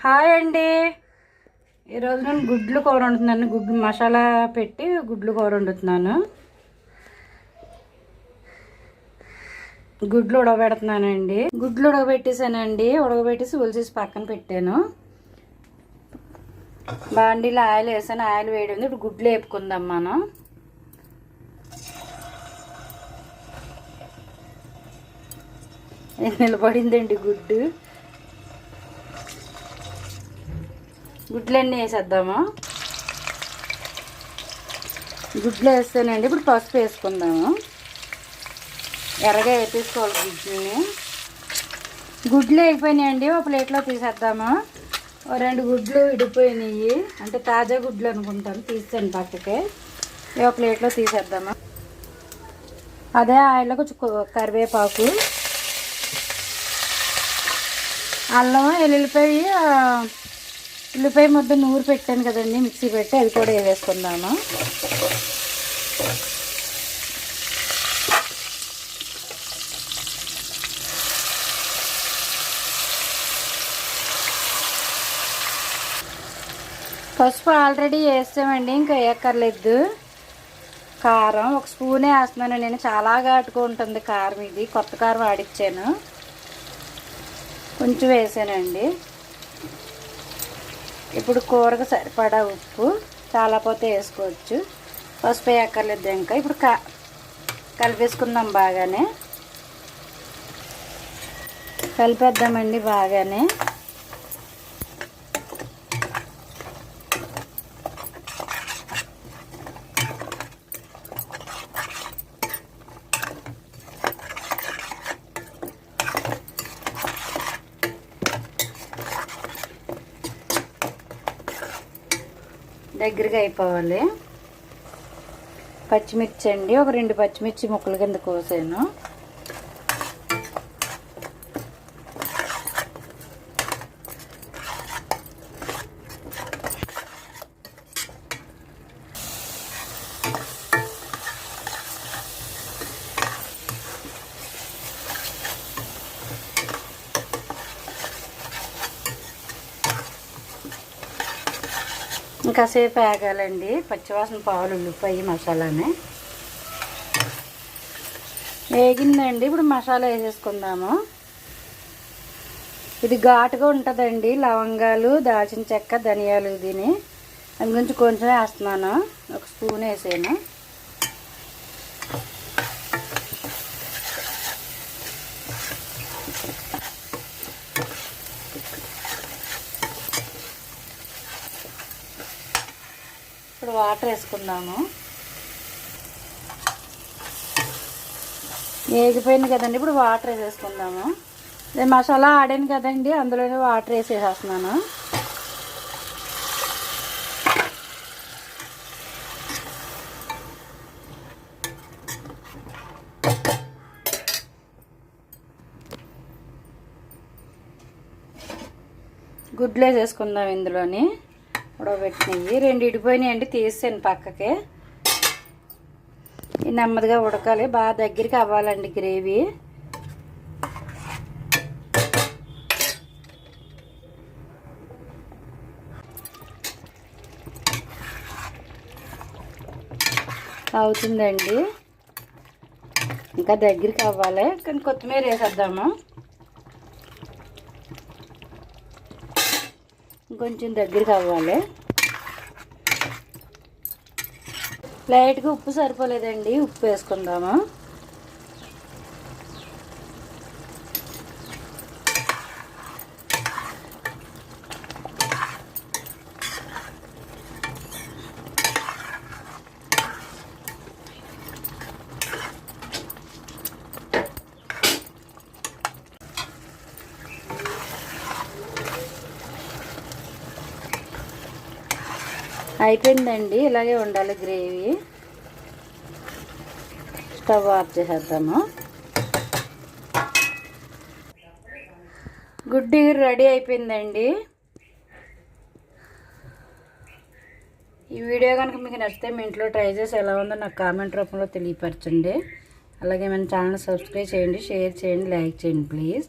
Hi అండి. ఈరోజు నేను గుడ్లు కూర వండుతున్నాను. గుడ్లు మసాలా పెట్టి గుడ్లు కూర వండుతున్నాను. గుడ్లు ఉడకబెడుతున్నానండి. గుడ్లు ఉడకబెట్టేసానండి. ఉడకబెట్టేసి ఉలిసేసి పక్కన పెట్టాను. బాండీలో ఆయిల్ వేసాను. ఆయిల్ వేయడం ఇప్పుడు గుడ్లు వేపుకుందాం మనం. నిలబడిందండి గుడ్డు? గుడ్లన్నీ వేసేద్దాము? గుడ్లు వేస్తానండి ఇప్పుడు పసుపు వేసుకుందాము. ఎర్రగా వేపేసుకోవాలి గుడ్లని. గుడ్లు అయిపోయినాయండి ఒక ప్లేట్లో తీసేద్దాము. ఓ రెండు గుడ్లు విడిపోయినాయి అంటే తాజా గుడ్లు అనుకుంటాను తీసాను పక్కకి. ఇవి ఒక ప్లేట్లో తీసేద్దాము. అదే ఆయిల్లో కొంచెం కరివేపాకు. అల్లం వెల్లుల్లిపాయ ఉల్లిపాయ ముద్ద నూరు పెట్టాను కదండి మిక్సీ పెట్టి అది కూడా వేసుకుందాము. పసుపు ఆల్రెడీ వేస్తామండి ఇంకా వేయక్కర్లేదు. కారం ఒక స్పూనే వేస్తున్నాను నేను చాలా ఘాటుగా ఉంటుంది కారం ఇది కొత్త కారం ఆడిచ్చాను. కొంచెం వేసానండి. ఇప్పుడు కూరకు సరిపడా ఉప్పు చాలా పోతే వేసుకోవచ్చు. పసుపు వేయక్కర్లేదు ఇంకా. ఇప్పుడు కా కలిపేసుకుందాం బాగానే. కలిపేద్దామండి బాగానే. దగ్గరగా అయిపోవాలి. పచ్చిమిర్చి అండి ఒక రెండు పచ్చిమిర్చి ముక్కల కింద కోసాను. ఇంకాసేపు ఆగాలండి. పచ్చివాసన పాలు ఉల్లిపాయ మసాలానే. వేగిందండి. ఇప్పుడు మసాలా వేసేసుకుందాము. ఇది ఘాటుగా ఉంటుందండి. లవంగాలు దాల్చిన చెక్క ధనియాలు దీని దాని గురించి కొంచెం వేస్తున్నాను. ఒక స్పూన్ వేసాను. ఇప్పుడు వాటర్ వేసుకుందాము. వేగిపోయింది కదండి ఇప్పుడు వాటర్ వేసేసుకుందాము. నేను మసాలా ఆడాను కదండి అందులోనే వాటర్ వేసేసేస్తున్నాను. గుడ్లు వేసేసుకుందాం ఇందులోని. ఉడకబెట్టినవి రెండు ఇడిపోయినాయండి తీసాను పక్కకి. నెమ్మదిగా ఉడకాలి. బాగా దగ్గరికి అవ్వాలండి గ్రేవీ. అవుతుందండి. ఇంకా దగ్గరికి అవ్వాలి. కానీ కొత్తిమీర వేసేద్దాము. కొంచెం దగ్గరికి అవ్వాలి. లైట్గా ఉప్పు సరిపోలేదండి. ఉప్పు వేసుకుందాము. అయిపోయిందండి ఇలాగే ఉండాలి గ్రేవీ. స్టవ్ ఆఫ్ చేసేద్దాము. గుడ్డి రెడీ అయిపోయిందండి. ఈ వీడియో కనుక మీకు నచ్చితే మీ ఇంట్లో ట్రై చేసి ఎలా ఉందో నాకు కామెంట్ రూపంలో తెలియపరచండి. అలాగే మన ఛానల్ సబ్స్క్రైబ్ చేయండి షేర్ చేయండి లైక్ చేయండి ప్లీజ్.